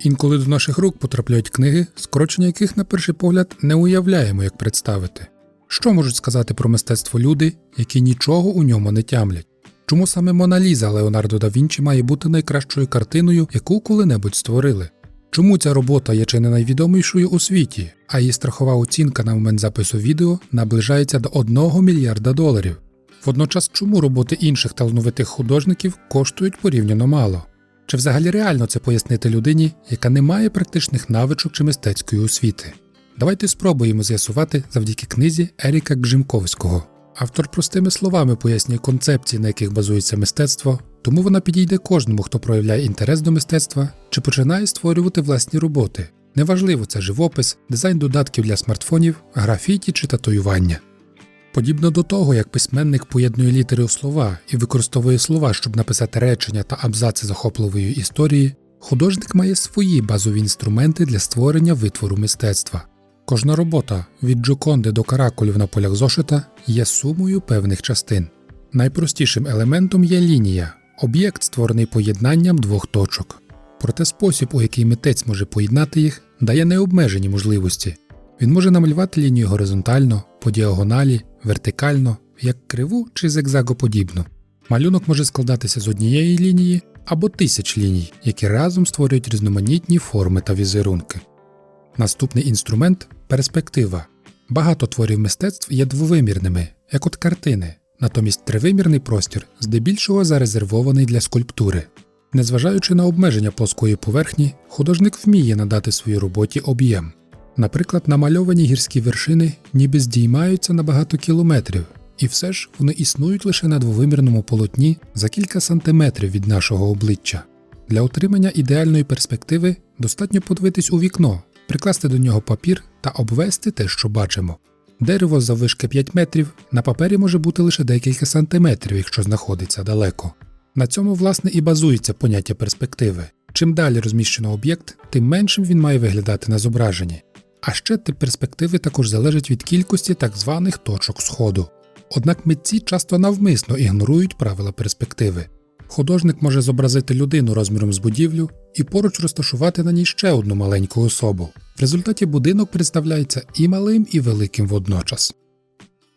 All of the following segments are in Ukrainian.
Інколи до наших рук потрапляють книги, скорочення яких на перший погляд не уявляємо, як представити. Що можуть сказати про мистецтво люди, які нічого у ньому не тямлять? Чому саме Мона Ліза Леонардо да Вінчі має бути найкращою картиною, яку коли-небудь створили? Чому ця робота є чи не найвідомішою у світі, а її страхова оцінка на момент запису відео наближається до 1 мільярда доларів? Водночас, чому роботи інших талановитих художників коштують порівняно мало? Чи взагалі реально це пояснити людині, яка не має практичних навичок чи мистецької освіти? Давайте спробуємо з'ясувати завдяки книзі Еріка Гжимковського. Автор простими словами пояснює концепції, на яких базується мистецтво, тому вона підійде кожному, хто проявляє інтерес до мистецтва чи починає створювати власні роботи. Неважливо, це живопис, дизайн додатків для смартфонів, графіті чи татуювання. Подібно до того, як письменник поєднує літери у слова і використовує слова, щоб написати речення та абзаци захопливої історії, художник має свої базові інструменти для створення витвору мистецтва. Кожна робота від Джоконди до каракулів на полях зошита є сумою певних частин. Найпростішим елементом є лінія, об'єкт, створений поєднанням двох точок. Проте спосіб, у який митець може поєднати їх, дає необмежені можливості. Він може намалювати лінію горизонтально, по діагоналі, вертикально, як криву чи зигзагоподібну. Малюнок може складатися з однієї лінії або тисяч ліній, які разом створюють різноманітні форми та візерунки. Наступний інструмент перспектива. Багато творів мистецтв є двовимірними, як от картини, натомість тривимірний простір здебільшого зарезервований для скульптури. Незважаючи на обмеження плоскої поверхні, художник вміє надати своїй роботі об'єм. Наприклад, намальовані гірські вершини ніби здіймаються на багато кілометрів, і все ж вони існують лише на двовимірному полотні за кілька сантиметрів від нашого обличчя. Для отримання ідеальної перспективи достатньо подивитись у вікно, прикласти до нього папір та обвести те, що бачимо. Дерево заввишки 5 метрів на папері може бути лише декілька сантиметрів, якщо знаходиться далеко. На цьому, власне, і базується поняття перспективи. Чим далі розміщено об'єкт, тим меншим він має виглядати на зображенні. А ще тип перспективи також залежить від кількості так званих точок сходу. Однак митці часто навмисно ігнорують правила перспективи. Художник може зобразити людину розміром з будівлю і поруч розташувати на ній ще одну маленьку особу. В результаті будинок представляється і малим, і великим водночас.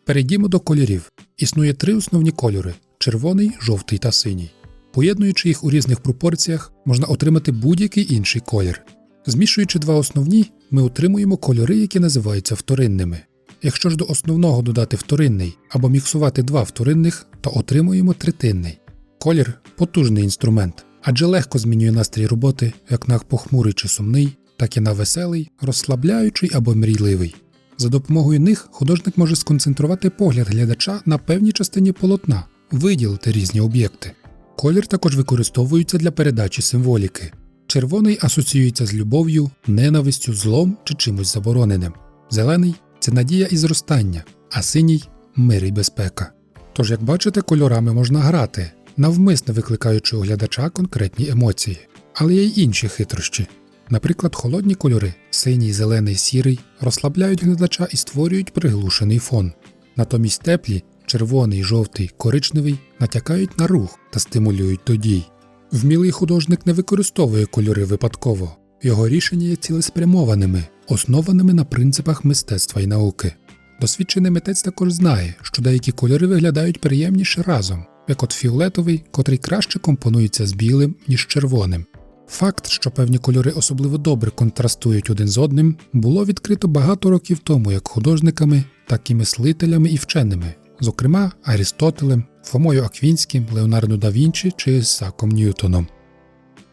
Перейдімо до кольорів. Існує три основні кольори червоний, жовтий та синій. Поєднуючи їх у різних пропорціях, можна отримати будь-який інший колір. Змішуючи два основні, ми отримуємо кольори, які називаються вторинними. Якщо ж до основного додати вторинний або міксувати два вторинних, то отримуємо третинний. Колір потужний інструмент, адже легко змінює настрій роботи як на похмурий чи сумний, так і на веселий, розслабляючий або мрійливий. За допомогою них художник може сконцентрувати погляд глядача на певній частині полотна, виділити різні об'єкти. Колір також використовується для передачі символіки. Червоний асоціюється з любов'ю, ненавистю, злом чи чимось забороненим. Зелений це надія і зростання, а синій мир і безпека. Тож, як бачите, кольорами можна грати, навмисно викликаючи у глядача конкретні емоції. Але є й інші хитрощі. Наприклад, холодні кольори синій, зелений, сірий розслабляють глядача і створюють приглушений фон. Натомість теплі червоний, жовтий, коричневий натякають на рух та стимулюють до дій. Вмілий художник не використовує кольори випадково, його рішення є цілеспрямованими, основаними на принципах мистецтва і науки. Досвідчений митець також знає, що деякі кольори виглядають приємніше разом, як от фіолетовий, котрий краще компонується з білим, ніж червоним. Факт, що певні кольори особливо добре контрастують один з одним, було відкрито багато років тому як художниками, так і мислителями і вченими, зокрема Арістотелем, Фомою Аквінським, Леонардо да Вінчі чи Ісаком Ньютоном.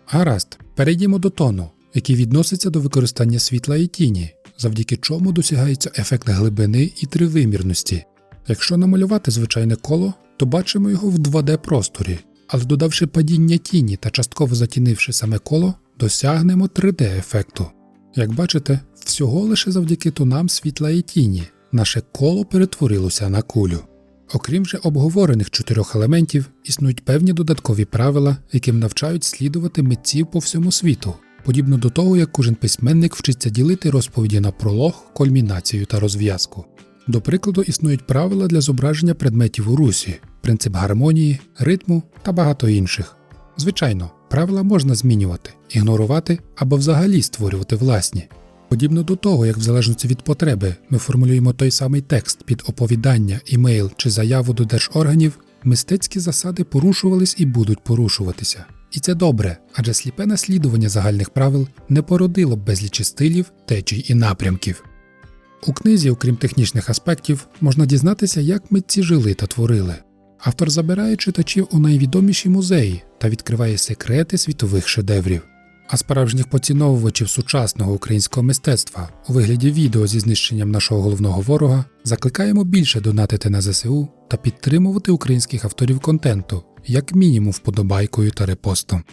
Гаразд, перейдімо до тону, який відноситься до використання світла і тіні, завдяки чому досягається ефект глибини і тривимірності. Якщо намалювати звичайне коло, то бачимо його в 2D просторі, але додавши падіння тіні та частково затінивши саме коло, досягнемо 3D ефекту. Як бачите, всього лише завдяки тонам світла і тіні наше коло перетворилося на кулю. Окрім же обговорених чотирьох елементів, існують певні додаткові правила, яким навчають слідувати митців по всьому світу, подібно до того, як кожен письменник вчиться ділити розповіді на пролог, кульмінацію та розв'язку. До прикладу, існують правила для зображення предметів у русі, принцип гармонії, ритму та багато інших. Звичайно, Правила можна змінювати, ігнорувати або взагалі створювати власні. Подібно до того, як в залежності від потреби ми формулюємо той самий текст під оповідання, імейл чи заяву до держорганів, мистецькі засади порушувались і будуть порушуватися. І це добре, адже сліпе наслідування загальних правил не породило безлічі стилів, течій і напрямків. У книзі, окрім технічних аспектів, можна дізнатися, як митці жили та творили. Автор забирає читачів у найвідоміші музеї та відкриває секрети світових шедеврів. А справжніх поціновувачів сучасного українського мистецтва у вигляді відео зі знищенням нашого головного ворога закликаємо більше донатити на ЗСУ та підтримувати українських авторів контенту, як мінімум вподобайкою та репостом.